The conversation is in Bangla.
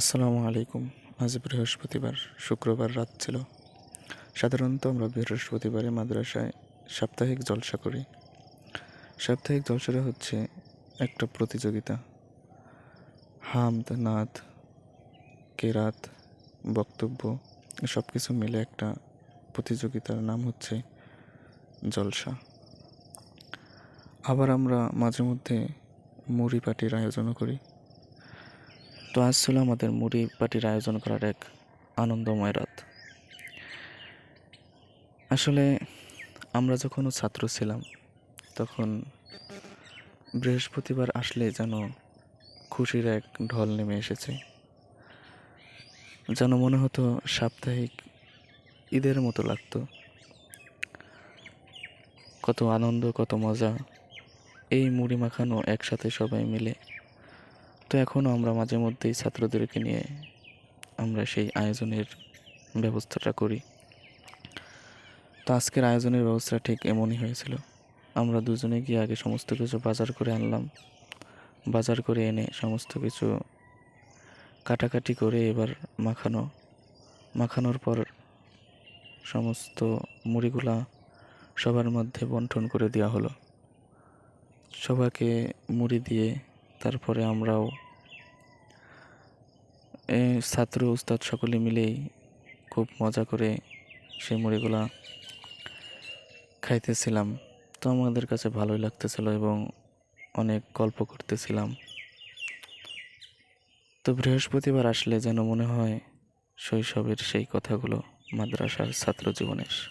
আসসালামু আলাইকুম। আজ বৃহস্পতিবার, শুক্রবার রাত ছিল। সাধারণত আমরা বৃহস্পতিবারে মাদ্রাসায় সাপ্তাহিক জলসা করি। সাপ্তাহিক জলসাটা হচ্ছে একটা প্রতিযোগিতা। হামদ নাদ কেরাত, বক্তব্য সব কিছু মিলে একটা প্রতিযোগিতার নাম হচ্ছে জলসা। আবার আমরা মাঝে মধ্যে মুড়ি পাটির আয়োজনও করি। তো আজ ছিল আমাদের মুড়ি পার্টির আয়োজন করার এক আনন্দময় রাত। আসলে আমরা যখনও ছাত্র ছিলাম, তখন বৃহস্পতিবার আসলে যেন খুশির এক ঢল নেমে এসেছে। যেন মনে হতো সাপ্তাহিক ঈদের মতো লাগতো। কত আনন্দ, কত মজা, এই মুড়ি মাখানো একসাথে সবাই মিলে তো এখনও আমরা মাঝে মধ্যেই ছাত্রদেরকে নিয়ে আমরা সেই আয়োজনের ব্যবস্থাটা করি। তো আজকের আয়োজনের ব্যবস্থা ঠিক এমনই হয়েছিল। আমরা দুজনে গিয়ে আগে সমস্ত কিছু বাজার করে আনলাম। বাজার করে এনে সমস্ত কিছু কাটাকাটি করে এবার মাখানো। মাখানোর পর সমস্ত মুড়িগুলা সবার মধ্যে বন্টন করে দেওয়া হলো। সবাইকে মুড়ি দিয়ে তারপরে আমরাও ছাত্র উস্তাদ সকলে মিলেই খুব মজা করে সেই মুড়িগুলা খাইতেছিলাম। তো আমাদের কাছে ভালোই লাগতেছিল এবং অনেক গল্প করতেছিলাম। তো বৃহস্পতিবার আসলে যেন মনে হয় শৈশবের সেই কথাগুলো মাদ্রাসার ছাত্র জীবনের।